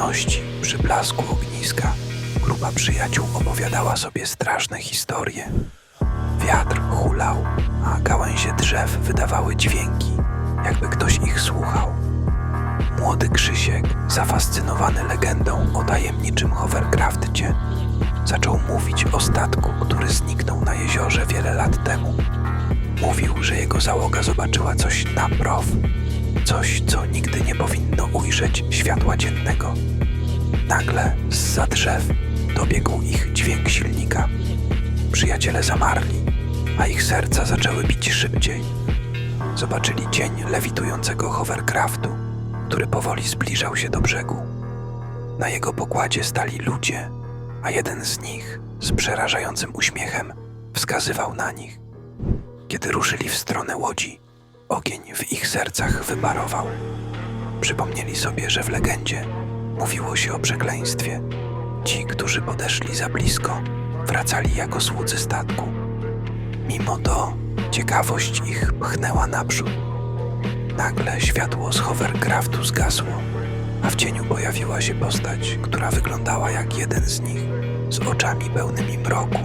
ciemności, przy blasku ogniska, grupa przyjaciół opowiadała sobie straszne historie. Wiatr hulał, a gałęzie drzew wydawały dźwięki, jakby ktoś ich słuchał. Młody Krzysiek, zafascynowany legendą o tajemniczym hovercrafcie, zaczął mówić o statku, który zniknął na jeziorze wiele lat temu. Mówił, że jego załoga zobaczyła coś na prow, coś, co nigdy nie ujrzeć światła dziennego. Nagle z drzew dobiegł ich dźwięk silnika. Przyjaciele zamarli, a ich serca zaczęły bić szybciej. Zobaczyli cień lewitującego hovercraftu, który powoli zbliżał się do brzegu. Na jego pokładzie stali ludzie, a jeden z nich z przerażającym uśmiechem wskazywał na nich. Kiedy ruszyli w stronę łodzi, ogień w ich sercach wyparował. Przypomnieli sobie, że w legendzie mówiło się o przekleństwie. Ci, którzy podeszli za blisko, wracali jako słudzy statku. Mimo to ciekawość ich pchnęła naprzód. Nagle światło z hovercraftu zgasło, a w cieniu pojawiła się postać, która wyglądała jak jeden z nich, z oczami pełnymi mroku